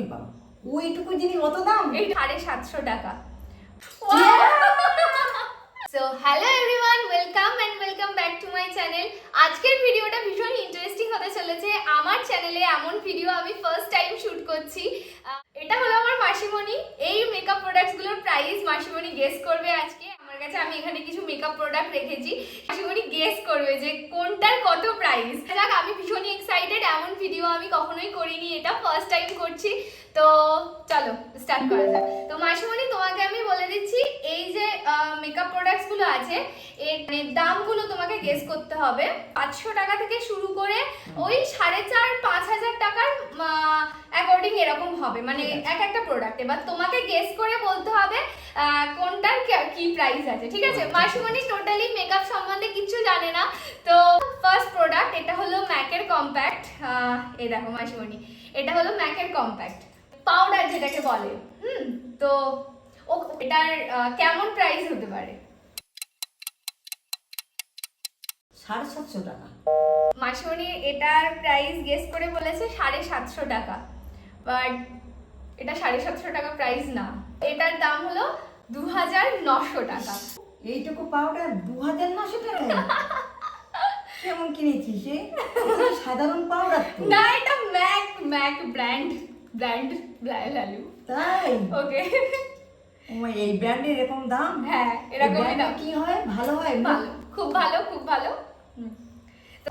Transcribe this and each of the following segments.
উনি বাবা? ওইটুকু জিনিস অত দাম? এই সাড়ে সাতশো টাকা। So hello everyone welcome and welcome back to my channel আজকের ভিডিওটা ভীষণ ইন্টারেস্টিং হতে চলেছে। আমার চ্যানেলে এমন ভিডিও আমি ফার্স্ট টাইম শুট করছি। এটা হলো আমার মাসিমণি। এই মেকআপ প্রোডাক্টসগুলোর প্রাইস মাসিমণি গেস করবে আজকে। আমার কাছে আমি এখানে কিছু মেকআপ প্রোডাক্ট রেখেছি। মাসিমণি গেস করবে যে কোনটার কত প্রাইস যাক আমি ভীষণই এক্সাইটেড এমন ভিডিও আমি কখনোই করিনি, এটা ফার্স্ট টাইম করছি। তো চলো স্টার্ট করা যাক। তো মাসিমণি, তোমাকে আমি বলে দিচ্ছি, এই যে মেকআপ প্রোডাক্টসগুলো আছে, এর মানে দামগুলো তোমাকে গেস করতে হবে। পাঁচশো টাকা থেকে শুরু করে ওই সাড়ে চার, পাঁচ হাজার এরকম হবে মানে এক একটা প্রোডাক্ট এবার তোমাকে গেস করে বলতে হবে কোনটার কি প্রাইস আছে ঠিক আছে? আচ্ছা। মাসিমণি টোটালি মেকআপ সম্বন্ধে কিছু জানে না। তো ফার্স্ট প্রোডাক্ট এটা হলো ম্যাকের কম্প্যাক্ট এই দেখো মাসিমণি এটা হলো ম্যাকের কম্প্যাক্ট পাউডার যেটাকে বলে হুম তো ও এটার কেমন প্রাইস হতে পারে? সাড়ে সাতশো টাকা। মাসিমণি এটার প্রাইস গেস করে বলেছে সাড়ে সাতশো টাকা। বাট এটা সাড়ে সাতশো টাকা প্রাইস না। এটার দাম হলো দু হাজার নশো টাকা। এইটুকু পাউডার দু হাজার নশো টাকা? কেমন কিনেছিস সাধারণ পাউডার না এটা MAC MAC brand brand value তাই? ওকে এই ব্র্যান্ডের এরকম দাম? হ্যাঁ এই এরকমই দাম। কি হয়? ভালো হয় ভালো খুব ভালো খুব ভালো।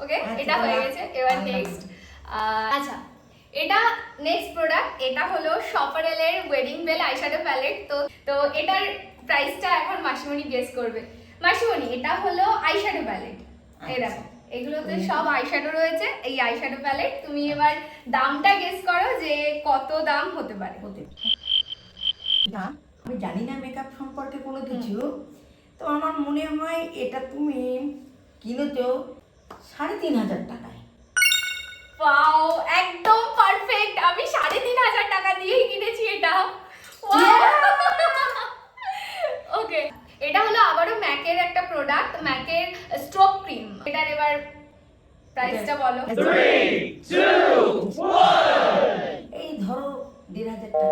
ওকে আচ্ছা, এটা হয়ে গেছে এবার নেক্সট আচ্ছা এটা নেক্সট প্রোডাক্ট এটা হলো শপারেলের ওয়েডিং বেল আইশ্যাডো প্যালেট তো তো এটার প্রাইসটা এখন মাসিমণি গেস করবে। মাসিমণি এটা হলো আইশ্যাডো প্যালেট আচ্ছা। এগুলোতে সব আইশ্যাডো রয়েছে এই আইশ্যাডো প্যালেট তুমি এবার দামটা গেস করো যে কত দাম হতে পারে। হতে না আমি জানি না মেকআপ সম্পর্কে কোনো কিছু। তো আমার মনে হয় এটা তুমি কিনেছো সাড়ে তিন হাজার টাকায় ওয়াও একদম পারফেক্ট আমি সাড়ে তিন হাজার টাকা দিয়েই কিনেছি এটা। ওকে এটা হলো আবারও ম্যাকের একটা প্রোডাক্ট ম্যাকের স্ট্রোক ক্রিম এটার এবার প্রাইসটা বলো। এই ধরো দেড় হাজার টাকা।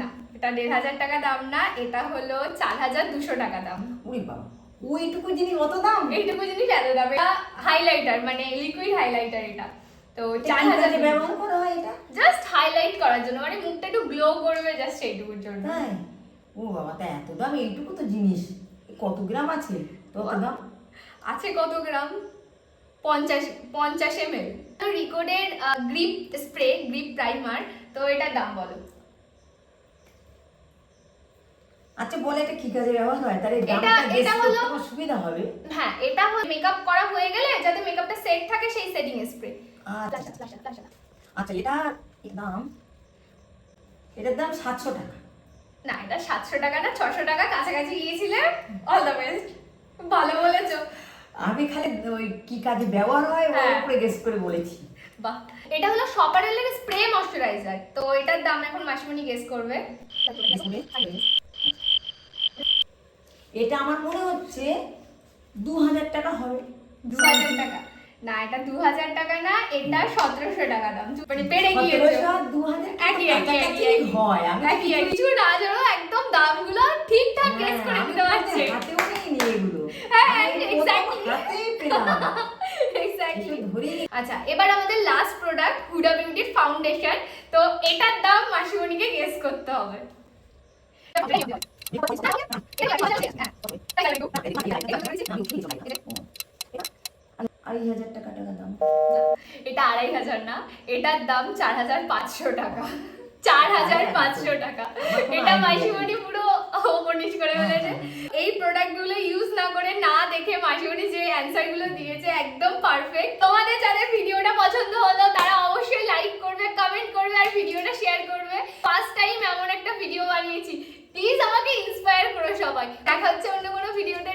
না এটা দেড় হাজার টাকা দাম না এটা হলো চার হাজার দুশো টাকা দাম। উনি বাবা ওইটুকু জিনিস অত দাম? এইটুকু জিনিস এত দাম। এটা হাইলাইটার মানে লিকুইড হাইলাইটার এটা। তো ব্যবহার করা হয় এটা? জাস্ট হাইলাইট করার জন্য মানে মুখটা একটু গ্লো করবে জাস্ট সেইটুকুর জন্য। তাই? ও বাবা তা এত দাম এইটুকু তো জিনিস। কত গ্রাম আছে? তত দাম? আছে কত গ্রাম? পঞ্চাশ পঞ্চাশ এম এল রিকোডের গ্রিপ স্প্রে গ্রিপ প্রাইমার তো এটার দাম বলো। আচ্ছা বলে এটা কি কাজে ব্যবহার হয়। তাহলে এটা- এটা হলো- সুবিধা হবে। হ্যাঁ এটা মেকআপ করা হয়ে গেলে যাতে মেকআপটা সেট থাকে সেই সেটিং স্প্রে আচ্ছা আচ্ছা এটা দাম এটার দাম সাতশো টাকা। না এটা সাতশো টাকা না ছশো টাকা কাছাকাছি গিয়েছিলে অল দ্য বেস্ট। ভালো বলেছ। আমি খালি ওই কি কাজে ব্যবহার হয় ওর হ্যাঁ। উপরে গেস করে বলেছি। বাহ। এটা হলো সপারেলের স্প্রে ময়শ্চারাইজার। তো এটার দাম এখন মাসিমণি গেস করবে। এটা আমার মনে হচ্ছে দু হাজার টাকা হবে। দু হাজার টাকা। না এটা দু হাজার টাকা না এটা সতেরোশো টাকা দাম মানে বেড়ে গিয়েছে। হয় কিছু না জানো একদম দামগুলো ঠিকঠাক হ্যাঁ, গেস করে দিতে পারছে হ্যাঁ, হ্যাঁ, আচ্ছা এবার আমাদের লাস্ট প্রোডাক্ট হুডা বিউটির ফাউন্ডেশন তো এটার দাম মাসিমণিকে গেস করতে হবে আড়াই হাজার টাকা টাকা দাম এটা আড়াই হাজার না এটার দাম চার হাজার পাঁচশো টাকা। চার হাজার পাঁচশো টাকা। এটা মাসিমণি পুরো করে ফেলেছে। এই প্রোডাক্টগুলো ইউজ না করে না দেখে মাসিমণি যে অ্যান্সারগুলো দিয়েছে একদম পারফেক্ট তোমাদের যাদের ভিডিওটা পছন্দ হলো তারা অবশ্যই লাইক করবে কমেন্ট করবে আর ভিডিওটা শেয়ার করবে। ফার্স্ট টাইম এমন একটা ভিডিও বানিয়েছি। প্লিজ আমাকে ইন্সপায়ার করো সবাই। দেখা হচ্ছে অন্য কোনো ভিডিওতে